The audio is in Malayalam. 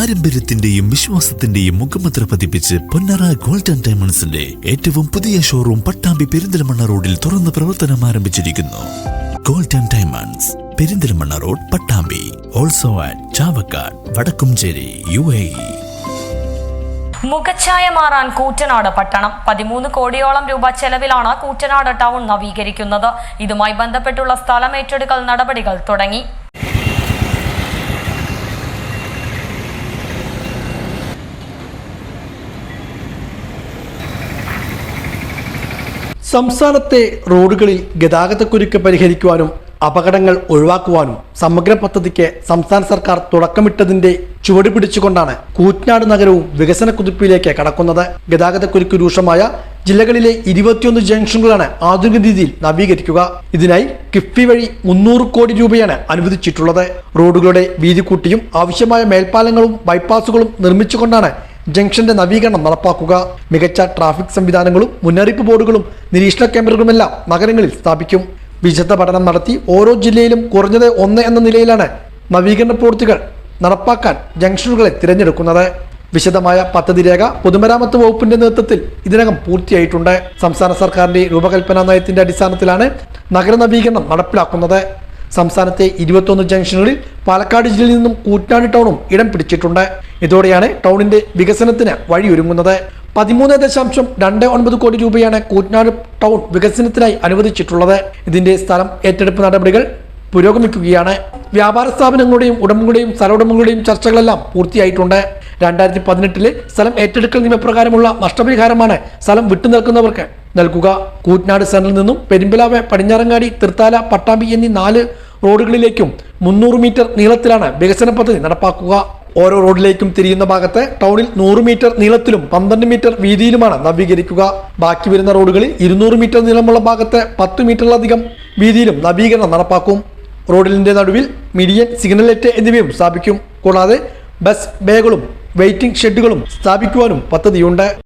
പാരമ്പര്യത്തിന്റെയും വിശ്വാസത്തിന്റെയും മുഖമുദ്ര പതിപ്പിച്ച് പൊന്നറ ഗോൾഡൻ ഡയമണ്ട്സിന്റെ ഏറ്റവും പുതിയ ഷോറൂം പട്ടാമ്പി പെരിന്തൽമണ്ണ റോഡിൽ തുറന്ന് പ്രവർത്തനം ആരംഭിച്ചിരിക്കുന്നു. Gold and diamonds Perinthalmanna road Pattambi. Also at Chavakkad Vadakkumchery U A മുഖച്ഛായ മാറാൻ കൂറ്റനാട് പട്ടണം. പതിമൂന്ന് കോടിയോളം രൂപ ചെലവിലാണ് കൂറ്റനാട് ടൗൺ നവീകരിക്കുന്നത്. ഇതുമായി ബന്ധപ്പെട്ടുള്ള സ്ഥലം ഏറ്റെടുക്കൽ നടപടികൾ തുടങ്ങി. സംസ്ഥാനത്തെ റോഡുകളിൽ ഗതാഗതക്കുരുക്ക് പരിഹരിക്കുവാനും അപകടങ്ങൾ ഒഴിവാക്കുവാനും സമഗ്ര പദ്ധതിക്ക് സംസ്ഥാന സർക്കാർ തുടക്കമിട്ടതിന്റെ ചുവട് പിടിച്ചുകൊണ്ടാണ് കൂറ്റനാട് നഗരവും വികസന കുതിപ്പിലേക്ക് കടക്കുന്നത്. ഗതാഗതക്കുരുക്ക് രൂക്ഷമായ ജില്ലകളിലെ ഇരുപത്തിയൊന്ന് ജംഗ്ഷനുകളാണ് ആധുനിക രീതിയിൽ നവീകരിക്കുക. ഇതിനായി കിഫ്ബി വഴി മുന്നൂറ് കോടി രൂപയാണ് അനുവദിച്ചിട്ടുള്ളത്. റോഡുകളുടെ വീതി കൂട്ടിയും ആവശ്യമായ മേൽപ്പാലങ്ങളും ബൈപ്പാസുകളും നിർമ്മിച്ചുകൊണ്ടാണ് ജംഗ്ഷന്റെ നവീകരണം നടപ്പാക്കുക. മികച്ച ട്രാഫിക് സംവിധാനങ്ങളും മുന്നറിയിപ്പ് ബോർഡുകളും നിരീക്ഷണ ക്യാമറകളുമെല്ലാം നഗരങ്ങളിൽ സ്ഥാപിക്കും. വിശദ പഠനം നടത്തി ഓരോ ജില്ലയിലും കുറഞ്ഞത് ഒന്ന് എന്ന നിലയിലാണ് നവീകരണ പ്രവൃത്തികൾ നടപ്പാക്കാൻ ജംഗ്ഷനുകളെ തിരഞ്ഞെടുക്കുന്നത്. വിശദമായ പദ്ധതി രേഖ പൊതുമരാമത്ത് വകുപ്പിന്റെ നേതൃത്വത്തിൽ ഇതിനകം പൂർത്തിയായിട്ടുണ്ട്. സംസ്ഥാന സർക്കാരിന്റെ രൂപകൽപ്പന നയത്തിന്റെ അടിസ്ഥാനത്തിലാണ് നഗര നവീകരണം നടപ്പിലാക്കുന്നത്. സംസ്ഥാനത്തെ ഇരുപത്തൊന്ന് ജംഗ്ഷനുകളിൽ പാലക്കാട് ജില്ലയിൽ നിന്നും കൂറ്റാണി ടൗണും ഇടം പിടിച്ചിട്ടുണ്ട്. ഇതോടെയാണ് ടൗണിന്റെ വികസനത്തിന് വഴിയൊരുങ്ങുന്നത്. പതിമൂന്ന് ദശാംശം രണ്ട് ഒൻപത് കോടി രൂപയാണ് കൂറ്റനാട് ടൗൺ വികസനത്തിനായി അനുവദിച്ചിട്ടുള്ളത്. ഇതിന്റെ സ്ഥലം ഏറ്റെടുപ്പ് നടപടികൾ പുരോഗമിക്കുകയാണ്. വ്യാപാര സ്ഥാപനങ്ങളുടെയും ഉടമകളുടെയും സ്ഥലോടമകളുടെയും ചർച്ചകളെല്ലാം പൂർത്തിയായിട്ടുണ്ട്. രണ്ടായിരത്തി പതിനെട്ടിലെ സ്ഥലം ഏറ്റെടുക്കൽ നിയമപ്രകാരമുള്ള നഷ്ടപരിഹാരമാണ് സ്ഥലം വിട്ടുനിൽക്കുന്നവർക്ക് നൽകുക. കൂറ്റനാട് സെന്ററിൽ നിന്നും പെരുമ്പിലാവ് പടിഞ്ഞാറങ്ങാടി തൃത്താല പട്ടാമ്പി എന്നീ നാല് റോഡുകളിലേക്കും മുന്നൂറ് മീറ്റർ നീളത്തിലാണ് വികസന പദ്ധതി നടപ്പാക്കുക. ഓരോ റോഡിലേക്കും തിരിയുന്ന ഭാഗത്ത് ടൗണിൽ നൂറ് മീറ്റർ നീളത്തിലും പന്ത്രണ്ട് മീറ്റർ വീതിയിലുമാണ് നവീകരിക്കുക. ബാക്കി വരുന്ന റോഡുകളിൽ ഇരുന്നൂറ് മീറ്റർ നീളമുള്ള ഭാഗത്ത് പത്ത് മീറ്ററിലധികം വീതിയിലും നവീകരണം നടപ്പാക്കും. റോഡിന്റെ നടുവിൽ മീഡിയൻ സിഗ്നൽ ലൈറ്റ് എന്നിവയും സ്ഥാപിക്കും. കൂടാതെ ബസ് ബേകളും വെയിറ്റിംഗ് ഷെഡുകളും സ്ഥാപിക്കുവാനും പദ്ധതിയുണ്ട്.